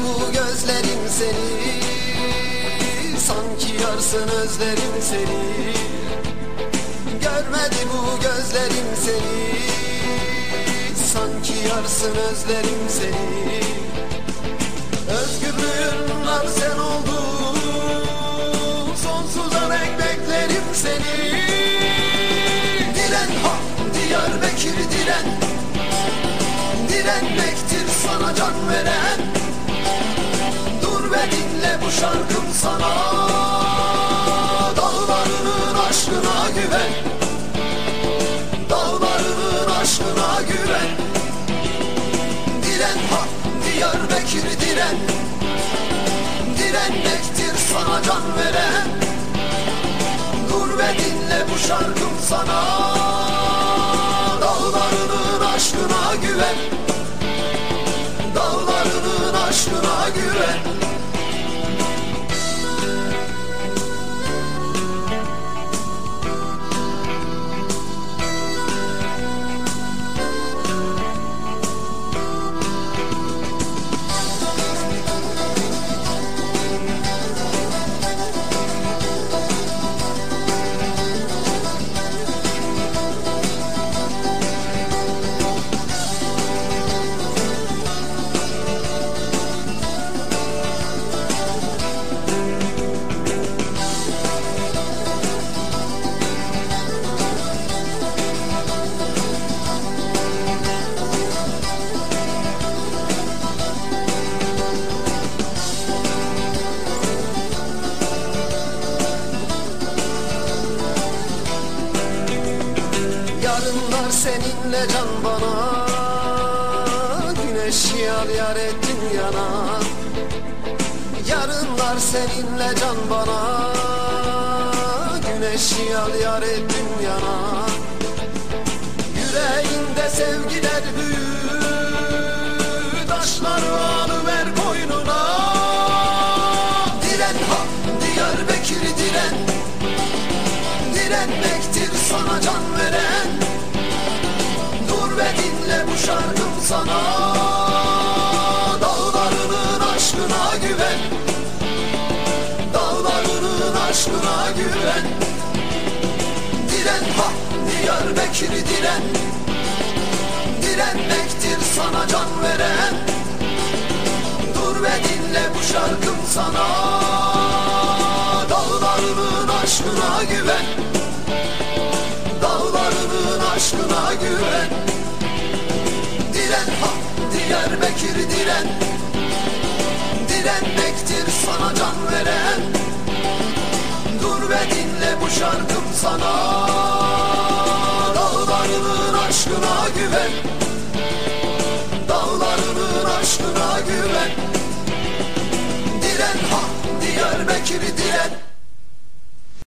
bu gözlerim seni. Sanki yarsın özlerim seni. Görmedi bu gözlerim seni. Sanki yarsın özlerim seni. Özgürlüğün sen oldun. Sonsuza dek beklerim seni. Diren ha Diyarbakır diren. Direnmektir sana can veren şarkım sana. Dağlarının aşkına güven. Dağlarının aşkına güven. Diren ha Diyarbakır diren Direnmektir sana can veren. Dur ve dinle bu şarkım sana. Dağlarının aşkına güven. Dağlarının aşkına Yarınlar seninle can bana. Güneş yar yar ettin yana. Yarınlar seninle can bana. Güneş yar yar ettin yana sana. Dağlarının aşkına güven. Dağlarının aşkına güven. Diren ha Diyarbakır diren. Direnmektir sana can veren. Dur ve dinle bu şarkım sana. Dağlarının aşkına güven Diren ha Diyarbakır diren. Direnmektir sana can veren. Dur ve dinle bu şarkım sana. Dağlarının aşkına güven. Dağlarının aşkına güven. Diren ha Diyarbakır diren